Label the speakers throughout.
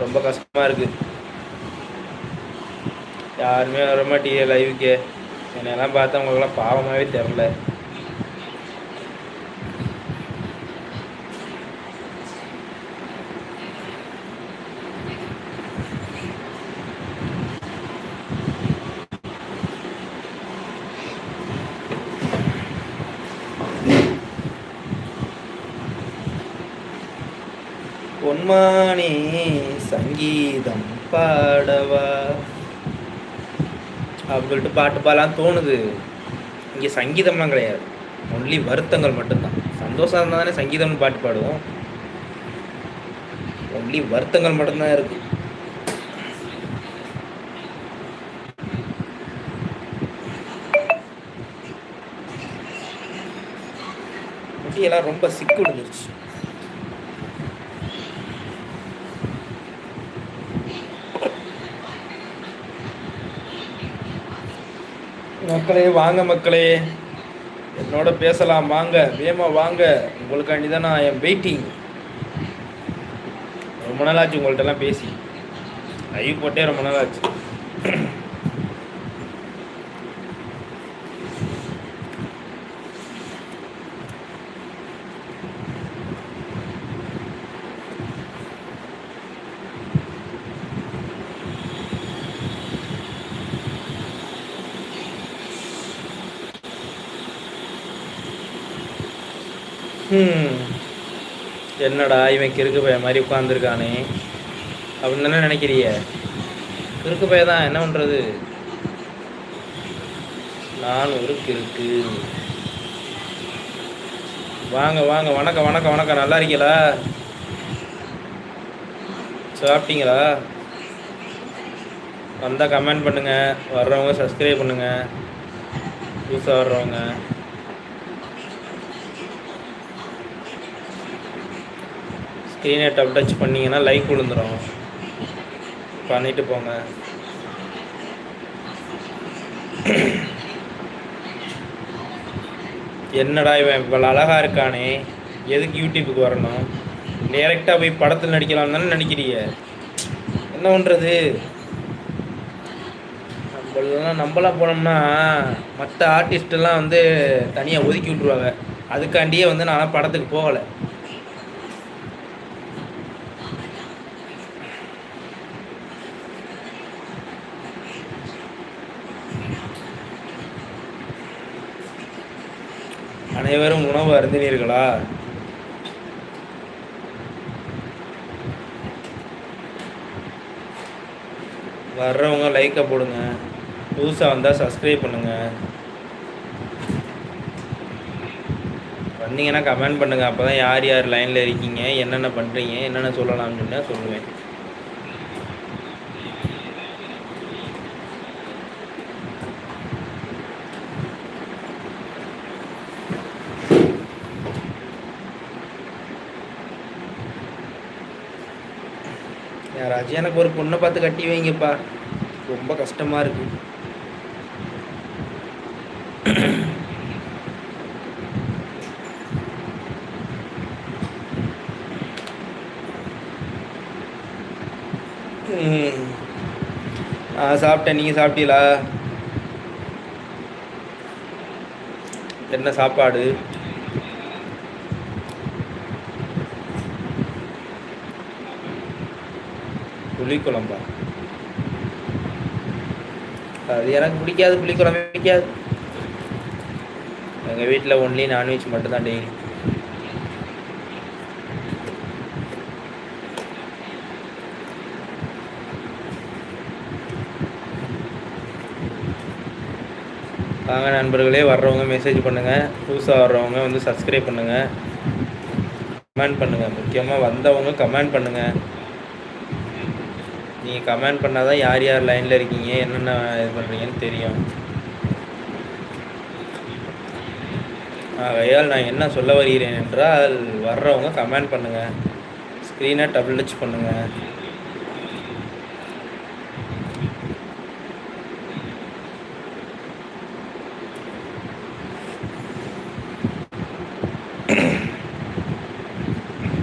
Speaker 1: ரொம்ப கஷ்டமாக இருக்குது யாருமே வர மாட்டீங்க லைவுக்கு என்னெல்லாம் பார்த்தா உங்களுக்குலாம் பாவமாகவே தெரில பொன்மானே சங்கீதம் பாடவா? அப்படின்னு சொல்லிட்டு பாட்டு பாடலாம் தோணுது. இங்கே சங்கீதம்லாம் கிடையாது. ஒன்லி வருத்தங்கள் மட்டும்தான். சந்தோஷம் இருந்தால் தானே சங்கீதம்னு பாட்டு பாடுவோம். ஒன்லி வருத்தங்கள் மட்டும்தான் இருக்கு. எல்லாம் ரொம்ப சிக்கு விழுந்துருச்சு. மக்களே வாங்க மக்களே. என்னோட பேசலாம். வாங்க வேமா வாங்க. உங்களுக்காண்டி தான் நான் என் வெயிட்டிங் ரொம்ப நாளாச்சு உங்கள்கிட்டலாம் பேசி. ஐ போட்டே ரொம்ப நாளாச்சு. என்னடா இவன் கிறுக்கு பையன் மாதிரி உட்காந்துருக்கானே அப்படின்னு தானே நினைக்கிறிய? கிறுக்கு பைய தான் என்ன பண்ணுறது நான் ஒரு கிறுக்கு. வாங்க வாங்க வணக்கம் வணக்கம் வணக்கம். நல்லா இருக்கீங்களா? சாப்பிட்டீங்களா? வந்தால் கமெண்ட் பண்ணுங்கள் வர்றவங்க சப்ஸ்கிரைப் பண்ணுங்கள் புதுசாக வர்றவங்க. ஸ்க்ரீனை டப் டச் பண்ணிங்கன்னா லைக் விழுந்துடும் பண்ணிட்டு போங்க. என்னடா இவன் இவ்வளோ அழகாக இருக்கானே? எதுக்கு யூடியூப்புக்கு வரணும்? டைரெக்டாக போய் படத்தில் நடிக்கலாம் தானே நினைக்கிறீங்க? என்ன பண்ணுறது நம்மளாம் நம்மளாம் போனோம்னா மற்ற ஆர்டிஸ்டெல்லாம் வந்து தனியாக ஒதுக்கி விட்ருவாங்க அதுக்காண்டியே வந்து நான் படத்துக்கு போகலை. அனைவரும் உணவு அருந்தினீர்களா? வர்றவங்க லைக்கை போடுங்க. புதுசாக வந்தால் சப்ஸ்கிரைப் பண்ணுங்க. வந்தீங்கன்னா கமெண்ட் பண்ணுங்க. அப்போ தான் யார் யார் லைனில் இருக்கீங்க என்னென்ன பண்ணுறீங்க என்னென்ன சொல்லலாம்னு சொன்னா சொல்லுவேன். யாராச்சும் எனக்கு ஒரு பொண்ணை பார்த்து கட்டி வைங்கப்பா. ரொம்ப கஷ்டமா இருக்கு. நான் சாப்பிட்டேன். நீங்கள் சாப்பிட்டீங்களா? என்ன சாப்பாடு? புளிக்குழம்பா? அது எனக்கு பிடிக்காது புளிக்குழம்பு பிடிக்காது. எங்கள் வீட்டில் ஒன்லி நான்வெஜ் மட்டும்தான் டெய்லி வாங்க நண்பர்களே வர்றவங்க மெசேஜ் பண்ணுங்கள் புதுசாக வர்றவங்க வந்து சப்ஸ்கிரைப் பண்ணுங்கள் கமெண்ட் பண்ணுங்கள் முக்கியமாக வந்தவங்க கமெண்ட் பண்ணுங்கள் நீங்கள் கமெண்ட் பண்ணால் தான் யார் யார் லைனில் இருக்கீங்க என்னென்ன இது பண்ணுறீங்கன்னு தெரியும். ஆகையால் நான் என்ன சொல்ல வருகிறேன் என்றால் வர்றவங்க கமெண்ட் பண்ணுங்கள் ஸ்க்ரீனை டபுள் டச் பண்ணுங்கள்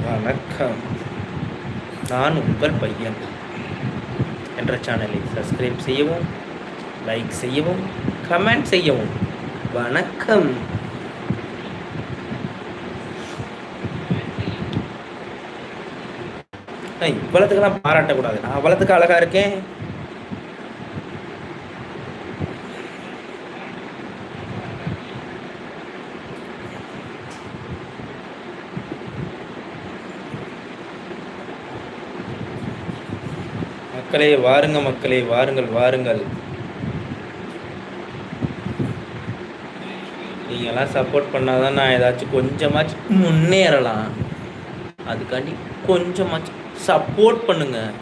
Speaker 1: வணக்கம். நான் உங்கள் பையன். என்ற சேனலை சப்ஸ்கிரைப் செய்யவும் லைக் செய்யவும் கமெண்ட் செய்யவும். வணக்கம். இவ்வளத்துக்கெல்லாம் பாராட்டக்கூடாது நான் அவ்வளத்துக்கு அழகா இருக்கேன். மக்களே வாருங்க மக்களே வாருங்கள் வாருங்கள். நீங்கள்லாம் சப்போர்ட் பண்ணாதான் நான் ஏதாச்சும் கொஞ்சமாச்சும் முன்னேறலாம். அதுக்காண்டி கொஞ்சமாச்சும் சப்போர்ட் பண்ணுங்கள்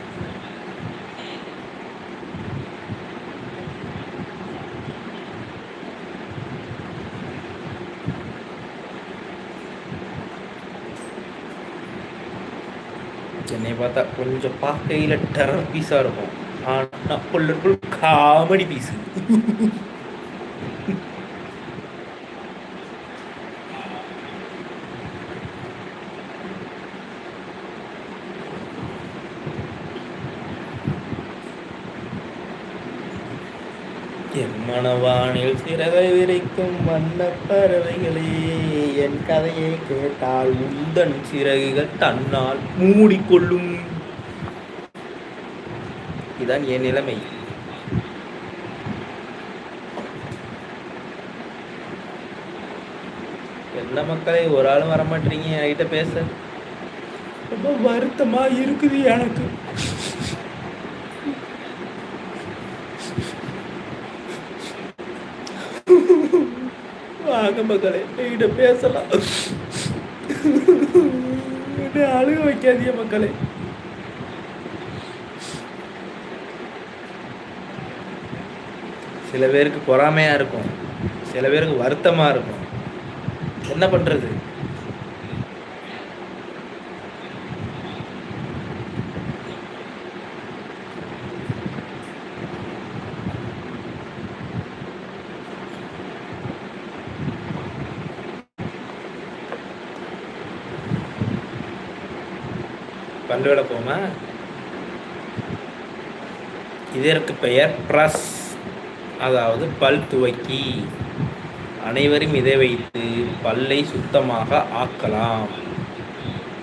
Speaker 1: என்னை பார்த்தா கொஞ்சம் பார்க்கையில் டெரர் பீஸாக இருக்கும். ஆனால் புள்ள காமெடி பீஸு என் மனவானில் சிறகை விரிக்கும் வண்ண பறவைகளே என் கதையை கேட்டால் உந்தன் சிறகுகள் தன்னால் மூடிக்கொள்ளும் இதான் என் நிலைமை. என்ன மக்களை ஒரு ஆளும் வரமாட்டீங்க என்கிட்ட பேச? ரொம்ப வருத்தமா இருக்குது எனக்கு. வாங்க மக்களை என்கிட்ட பேசலாம். அழுக வைக்காதீங்க மக்களை. சில பேருக்கு பொறாமையா இருக்கும். சில பேருக்கு வருத்தமா இருக்கும். என்ன பண்றது? பல்லு விளக்குவோமா? இதற்கு பெயர் ப்ரஸ். அதாவது பல் துவக்கி அனைவரும் இதை வைத்து பல்லை சுத்தமாக ஆக்கலாம்.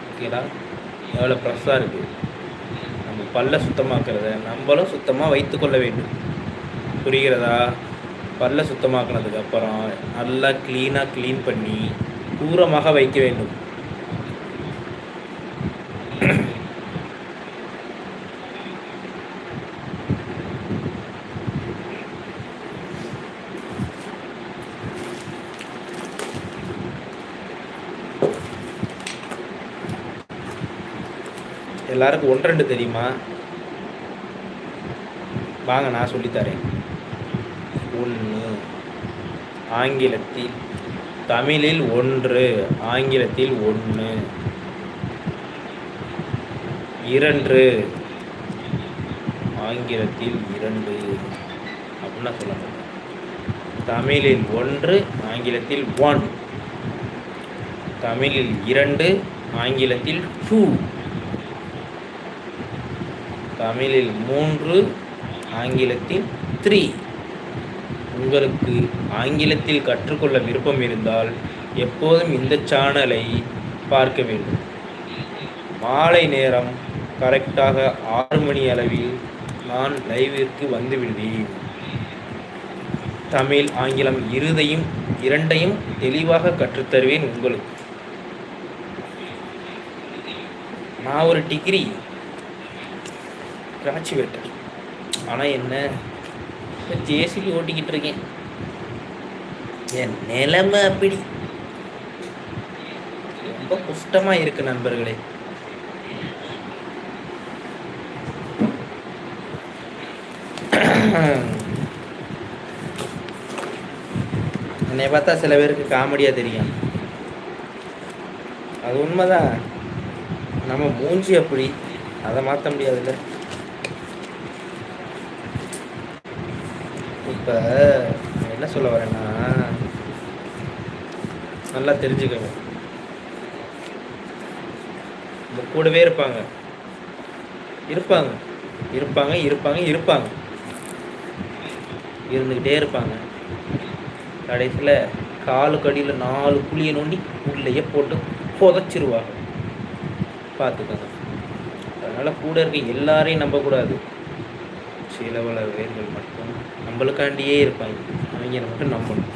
Speaker 1: ஓகேடா? எவ்வளோ ப்ரெஸ்ஸாக இருக்குது நம்ம பல்லை சுத்தமாக்கிறத நம்மளும் சுத்தமாக வைத்துக்கொள்ள வேண்டும். புரிகிறதா? பல்லை சுத்தமாக்கினதுக்கப்புறம் நல்லா க்ளீனாக க்ளீன் பண்ணி தூரமாக வைக்க வேண்டும். எல்லாருக்கும் ஒன்று ரெண்டு தெரியுமா? வாங்க நான் சொல்லித்தரேன். ஒன்று ஆங்கிலத்தில் தமிழில் ஒன்று ஆங்கிலத்தில் ஒன்று. இரண்டு ஆங்கிலத்தில் இரண்டு. அப்படின்னா சொல்ல முடியும் தமிழில் ஒன்று ஆங்கிலத்தில் ஒன். தமிழில் இரண்டு ஆங்கிலத்தில் டூ. தமிழில் மூன்று ஆங்கிலத்தில் த்ரீ. உங்களுக்கு ஆங்கிலத்தில் கற்றுக்கொள்ள விருப்பம் இருந்தால் எப்போதும் இந்த சேனலை பார்க்க வேண்டும். மாலை நேரம் கரெக்டாக ஆறு மணி அளவில் நான் லைவிற்கு வந்து விடுவேன். தமிழ் ஆங்கிலம் இருதையும் இரண்டையும் தெளிவாக கற்றுத்தருவேன் உங்களுக்கு. நான் ஒரு டிகிரி கிராச்சுவேட்டர் ஆனால் என்ன? ஜேசிபி ஓட்டிக்கிட்டு இருக்கேன். என் நிலைமை அப்படி. ரொம்ப குஷ்டமாக இருக்கு நண்பர்களே. என்னை பார்த்தா சில பேருக்கு காமெடியாக தெரியும். அது உண்மைதான். நம்ம மூஞ்சி அப்படி. அதை மாற்ற முடியாதுல்ல. இப்போ என்ன சொல்ல வரேன்னா நல்லா தெரிஞ்சுக்கோங்க. நம்ம கூடவே இருப்பாங்க. இருப்பாங்க. இருப்பாங்க இருப்பாங்க இருப்பாங்க. இருந்துக்கிட்டே இருப்பாங்க. கடைசியில் காலு கடியில் நாலு குழியை நோண்டி உள்ளேயே போட்டு புதைச்சிருவாங்க. பார்த்துக்கோங்க. அதனால் கூட இருக்க எல்லாரையும் நம்பக்கூடாது. சில பல வேர்கள் மட்டும். நம்மளுக்காண்டியே இருப்பாங்க. அவங்க மட்டும் நம்பணும்.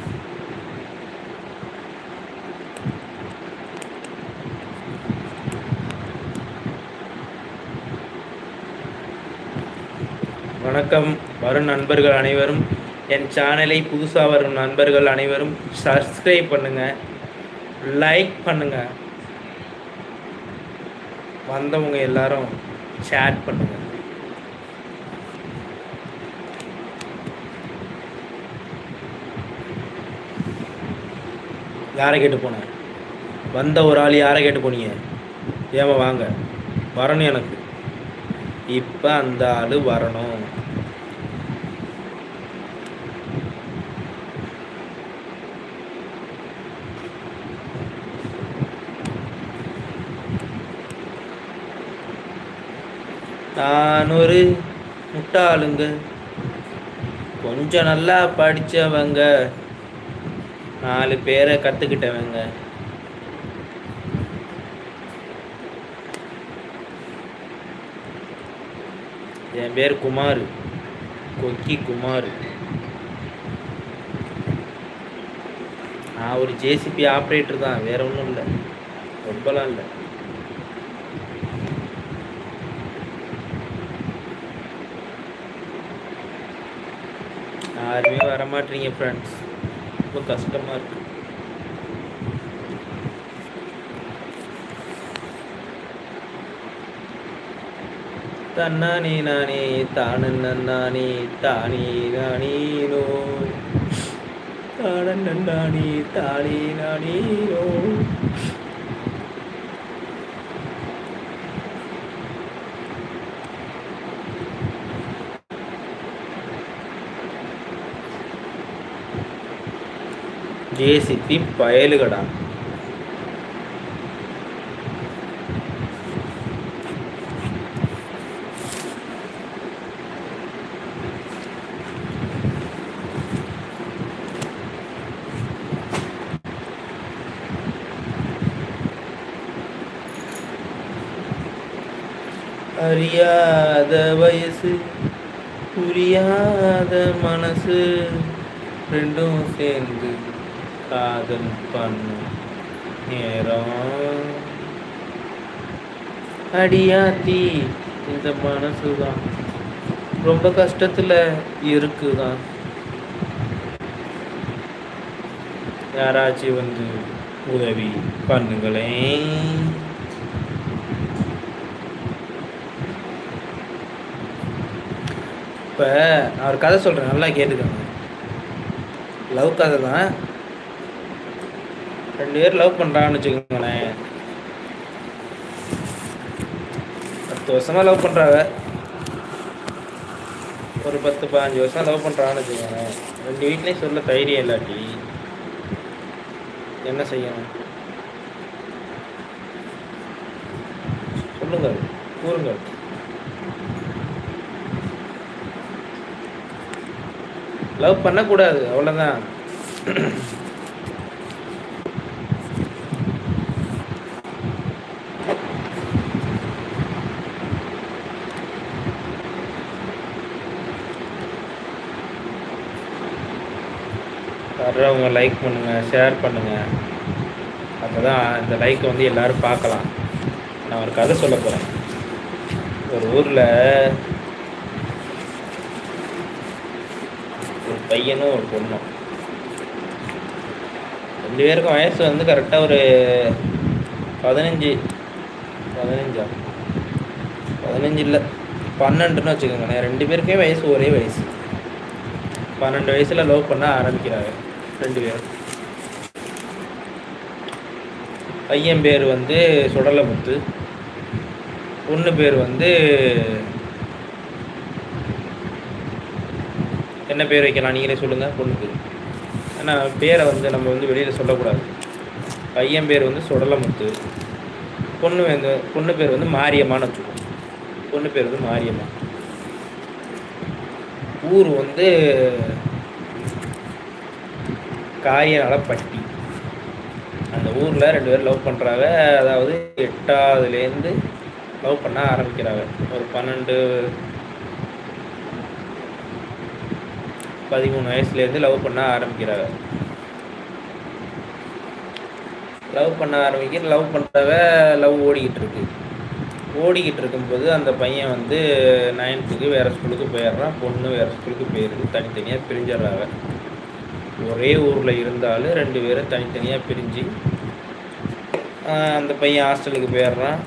Speaker 1: வணக்கம். வரும் நண்பர்கள் அனைவரும். என் சேனலை புதுசாக வரும் நண்பர்கள் அனைவரும் சப்ஸ்கிரைப் பண்ணுங்கள் லைக் பண்ணுங்கள் வந்தவங்க எல்லாரும் சேட் பண்ணுங்கள் யாரை கேட்டு போனேன் வந்த ஒரு ஆள் யாரை கேட்டு போனீங்க? ஏமா வாங்க. வரணும் எனக்கு. இப்போ அந்த ஆள் வரணும். நான் ஒரு முட்டாளுங்க. கொஞ்சம் நல்லா படித்தவங்க நாலு பேரை கற்றுக்கிட்டவங்க என் பேர் குமார். கொக்கி குமார். நான் ஒரு ஜேசிபி ஆப்ரேட்டர் தான் வேற ஒன்றும் இல்லை. ரொம்பலாம் இல்லை. யாருமே வரமாட்டீங்க ஃப்ரெண்ட்ஸ் ரொம்ப கஷ்டமாக இருக்கு. தன்னானே நானே தானே நானே தானே நானீனோ தானே நானே தானே நானீனோ ஜேசிபி பயலுகடா அறியாத வயசு புரியாத மனசு ரெண்டும் சேர்ந்து காதல் பண்ணும் நேரம் அடியாத்தி இந்த மனசுதான் ரொம்ப கஷ்டத்துல இருக்குதான். யாராச்சும் வந்து உதவி பண்ணுங்களேன் இப்போ நான் ஒரு கதை சொல்கிறேன் நல்லா கேட்டுக்கோங்க. லவ் கதை தான் ரெண்டு பேர் லவ் பண்ணுறான்னு வச்சுக்கோங்களேன். பத்து வருஷமாக லவ் பண்ணுறாங்க ஒரு பத்து பதினஞ்சு வருஷம் லவ் பண்ணுறான்னு வச்சுக்கோங்களேன். ரெண்டு வீட்லேயும் சொல்ல தைரியம் இல்லாட்டி என்ன செய்யணும்? சொல்லுங்கள் கூறுங்கள் லவ் பண்ணக்கூடாது அவ்வளோதான் வர்றவங்க லைக் பண்ணுங்கள் ஷேர் பண்ணுங்கள் அப்போ தான் இந்த லைக்கை வந்து எல்லோரும் பார்க்கலாம். நான் ஒரு கதை சொல்ல போகிறேன் ஒரு ஊரில் ஒரு பையனும் ஒரு பொண்ணும். ரெண்டு பேருக்கும் வயசு வந்து கரெக்டாக ஒரு பதினஞ்சு பதினஞ்சா? பதினஞ்சு இல்லை பன்னெண்டுன்னு வச்சுக்கோங்களேன். ரெண்டு பேருக்கே வயசு ஒரே வயசு. பன்னெண்டு வயசில் லவ் பண்ண ஆரம்பிக்கிறாங்க. ரெண்டு பேர். பையன் பேர் வந்து சுடலமுத்து. பொண்ணு பேர் வந்து என்ன பேர் வைக்கலாம்? நீங்களே சொல்லுங்கள் பொண்ணுக்கு. ஆனால் பேரை வந்து நம்ம வந்து வெளியில் சொல்லக்கூடாது. பையன் பேர் வந்து சுடலமுத்து. பொண்ணு வந்து பொண்ணு பேர் வந்து மாரியம்மான்னு வச்சுக்கோம் பொண்ணு பேர் வந்து மாரியம்மா. ஊர் வந்து காரியநலப்பட்டி. அந்த ஊரில் ரெண்டு பேரும் லவ் பண்ணுறாங்க அதாவது எட்டாவதுலேருந்து லவ் பண்ண ஆரம்பிக்கிறாங்க. ஒரு பன்னெண்டு பதிமூணு வயசுலேருந்து லவ் பண்ண ஆரம்பிக்கிறாங்க. லவ் பண்ண ஆரம்பிக்க லவ் பண்ணுறவ லவ் ஓடிக்கிட்டு இருக்கு. ஓடிக்கிட்டு இருக்கும்போது அந்த பையன் வந்து நைன்த்துக்கு வேறு ஸ்கூலுக்கு போயிடுறான். பொண்ணு வேறு ஸ்கூலுக்கு போயிடுது. தனித்தனியாக பிரிஞ்சிடுறாங்க. ஒரே ஊரில் இருந்தாலும் ரெண்டு பேரும் தனித்தனியாக பிரிஞ்சு அந்த பையன் ஹாஸ்டலுக்கு போயிடுறான்.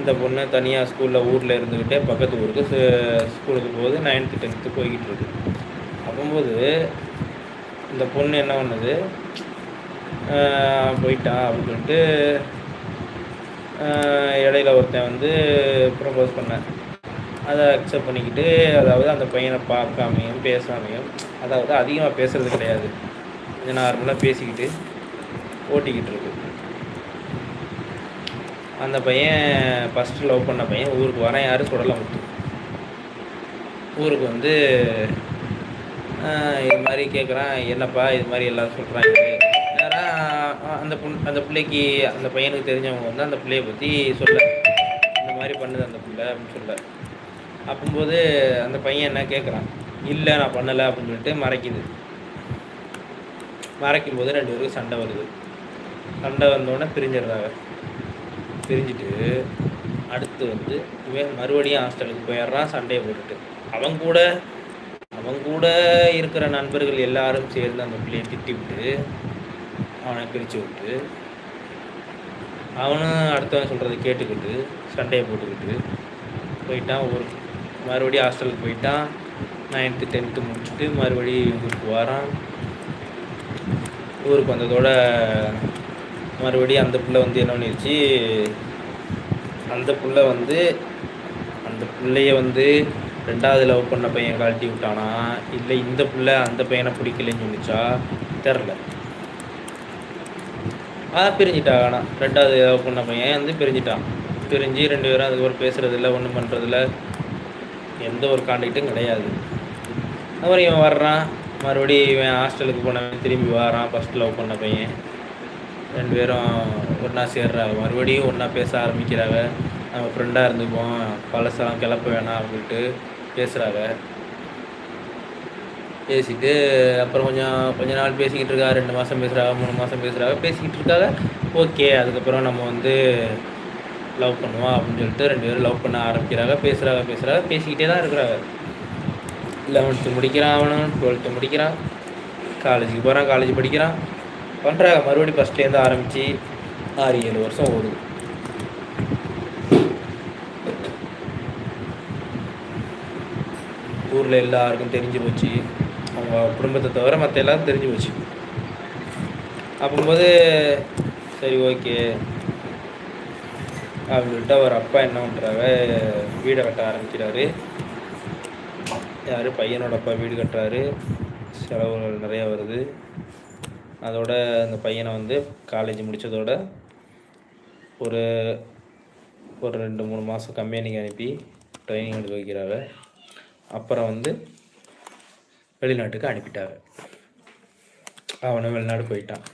Speaker 1: இந்த பொண்ணு தனியாக ஸ்கூலில் ஊரில் இருந்துக்கிட்டே பக்கத்து ஊருக்கு ஸ்கூலுக்கு போகுது நைன்த்து டென்த்து போய்கிட்டு இருக்கு. அப்போம்போது இந்த பொண்ணு என்ன பண்ணுது? போயிட்டா அப்படின்னு சொல்லிட்டு இடையில ஒருத்தன் வந்து ப்ரப்போஸ் பண்ணேன். அதை அக்செப்ட் பண்ணிக்கிட்டு அதாவது அந்த பையனை பார்க்காமையும் பேசாமையும் அதாவது அதிகமாக பேசுகிறது கிடையாது. கொஞ்சம் நார்மலாக பேசிக்கிட்டு ஓட்டிக்கிட்டு இருக்கு. அந்த பையன் ஃபஸ்ட்டு லவ் பண்ண பையன் ஊருக்கு வரேன் யார் சுடலை முத்து. ஊருக்கு வந்து இது மாதிரி கேட்குறான் என்னப்பா இது மாதிரி எல்லோரும் சொல்கிறாங்க அந்த பொண் அந்த பிள்ளைக்கு அந்த பையனுக்கு தெரிஞ்சவங்க வந்து அந்த பிள்ளையை பற்றி சொல்ல. இந்த மாதிரி பண்ணுது அந்த பிள்ளை அப்படின்னு சொல்ல. அப்போம்போது அந்த பையன் என்ன கேட்குறான் இல்லை நான் பண்ணலை அப்படின்னு சொல்லிட்டு மறைக்குது. மறைக்கும் போது ரெண்டு பேருக்கும் சண்டை வருது. சண்டை வந்தோடனே பிரிஞ்சிடுறாங்க. பிரிஞ்சுட்டு அடுத்து வந்து இவன் மறுபடியும் ஹாஸ்டலுக்கு போயிடுறான் சண்டையை போட்டுட்டு. அவன் கூட அவன் கூட இருக்கிற நண்பர்கள் எல்லாரும் சேர்ந்து அந்த பிள்ளையை திட்டி விட்டு அவனை பிரித்து விட்டு அவனும் அடுத்தவன் சொல்கிறத கேட்டுக்கிட்டு சண்டையை போட்டுக்கிட்டு போயிட்டான். ஒரு மறுபடியும் ஹாஸ்டலுக்கு போயிட்டான். நைன்த்து டென்த்து முடிச்சுட்டு மறுபடியும் ஊருக்கு வரான். ஊருக்கு வந்ததோட மறுபடியும் அந்த பிள்ளை வந்து என்ன பண்ணிடுச்சு அந்த பிள்ளை வந்து அந்த பிள்ளைய வந்து ரெண்டாவது லவ் பண்ண பையன் கழட்டி விட்டானா? இல்லை இந்த பிள்ளை அந்த பையனை பிடிக்கலன்னு சொல்லிச்சா? தெரில அதான் பிரிஞ்சிட்டான் ஆனால் ரெண்டாவது லவ் பண்ண பையன் வந்து பிரிஞ்சிட்டான். பிரிஞ்சு ரெண்டு பேரும் அதுக்கப்புறம் பேசுகிறதில்ல ஒன்றும் பண்ணுறதில்ல எந்த ஒரு காண்டாக்டும் கிடையாது. அப்புறம் இவன் வர்றான். மறுபடியும் இவன் ஹாஸ்டலுக்கு போனவன் திரும்பி வரான். ஃபஸ்ட் லவ் பண்ண பையன். ரெண்டு பேரும் ஒன்றா சேர்றாங்க மறுபடியும் ஒன்றா பேச ஆரம்பிக்கிறாங்க. நம்ம ஃப்ரெண்டாக இருந்துப்போம் பழசெல்லாம் கிளப்ப வேணாம் அப்படின்ட்டு பேசுகிறாங்க பேசிட்டு அப்புறம் கொஞ்சம் கொஞ்ச நாள் பேசிக்கிட்டு இருக்கா. ரெண்டு மாதம் பேசுகிறாங்க மூணு மாதம் பேசுகிறாங்க பேசிக்கிட்டு இருக்காங்க. ஓகே அதுக்கப்புறம் நம்ம வந்து லவ் பண்ணுவான் அப்படின்னு சொல்லிட்டு ரெண்டு பேரும் லவ் பண்ண ஆரம்பிக்கிறாங்க. பேசுகிறாங்க பேசுகிறாங்க பேசிக்கிட்டே தான் இருக்கிறாங்க. லெவன்த்து முடிக்கிறான் அவனும் டுவெல்த்து முடிக்கிறான். காலேஜுக்கு போகிறான் காலேஜ் படிக்கிறான். பண்ணுறாங்க மறுபடியும் ஃபஸ்ட்லேருந்து ஆரம்பித்து ஆறு ஏழு வருஷம் ஓடுது. ஊரில் எல்லாருக்கும் தெரிஞ்சு போச்சு. அவங்க குடும்பத்தை தவிர மற்ற எல்லாரும் தெரிஞ்சு போச்சு. அப்போது சரி ஓகே அப்படின்னு சொல்லிட்டு அவர் அப்பா என்ன பண்ணுறாங்க வீடை கட்ட ஆரம்பிக்கிறாரு. யார்? பையனோட அப்பா வீடு கட்டுறாரு. செலவுகள் நிறையா வருது. அதோட அந்த பையனை வந்து காலேஜ் முடித்ததோட ஒரு ஒரு ரெண்டு மூணு மாதம் கம்பெனிக்கு அனுப்பி ட்ரைனிங் எடுத்து வைக்கிறாங்க அப்புறம் வந்து வெளிநாட்டுக்கு அனுப்பிட்டாங்க அவனும் வெளிநாடு போயிட்டான்.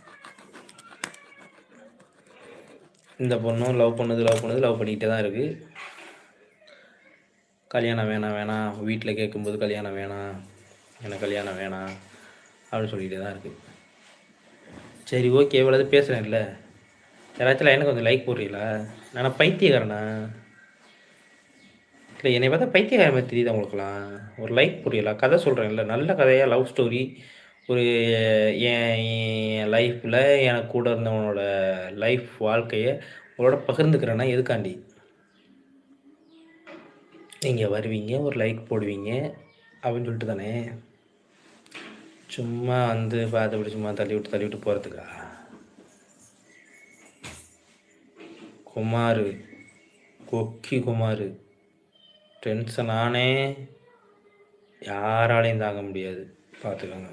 Speaker 1: இந்த பொண்ணும் லவ் பண்ணது லவ் பண்ணது லவ் பண்ணிக்கிட்டே தான் இருக்குது கல்யாணம் வேணாம் வேணாம். வீட்டில் கேட்கும்போது கல்யாணம் வேணாம். எனக்கு கல்யாணம் வேணாம். அப்படின்னு சொல்லிகிட்டே தான் இருக்குது சரி ஓகே இவ்வளோ பேசுகிறேன் இல்லை. யாராச்சும் எனக்கு கொஞ்சம் லைக் போடுறீங்களா? நான் பைத்தியக்காரனா? இல்லை என்னை பார்த்தா பைத்தியக்காரன் மாதிரி தெரியுது உங்களுக்குலாம் ஒரு லைக் புரியல கதை சொல்கிறேன் இல்லை நல்ல கதையாக லவ் ஸ்டோரி ஒரு என் லைஃப்பில் எனக்கு கூட இருந்தவனோட லைஃப் வாழ்க்கையை உங்களோட பகிர்ந்துக்கிறேன்னா எதுக்காண்டி? நீங்கள் வருவீங்க ஒரு லைக் போடுவீங்க அப்படின்னு சொல்லிட்டு தானே? சும்மா வந்து பார்த்து சும்மா தள்ளி விட்டு தள்ளி விட்டு போகிறதுக்கா குமார் கொக்கி குமார் டென்ஷன் ஆனே யாராலையும் தாங்க முடியாது. பார்த்துக்கோங்க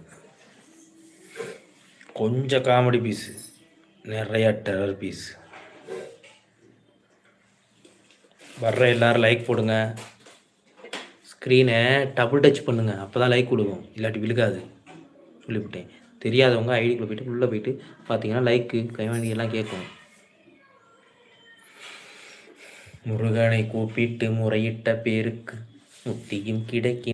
Speaker 1: கொஞ்சம் காமெடி பீஸு நிறையா டெரர் பீஸ் வர்ற எல்லோரும் லைக் போடுங்க. ஸ்க்ரீனை டபுள் டச் பண்ணுங்கள் அப்போ தான் லைக் கொடுக்கும் இல்லாட்டி விழுகாது. சொல்லிவிட்டேன். தெரியாதவங்க ஐடிக்குள்ளே போயிட்டு உள்ளே போயிட்டு பார்த்தீங்கன்னா லைக்கு கைவண்டி எல்லாம் கேட்கும். முருகனை கூப்பிட்டு முறையிட்ட பேருக்கு முத்தியும் கிடைக்கும்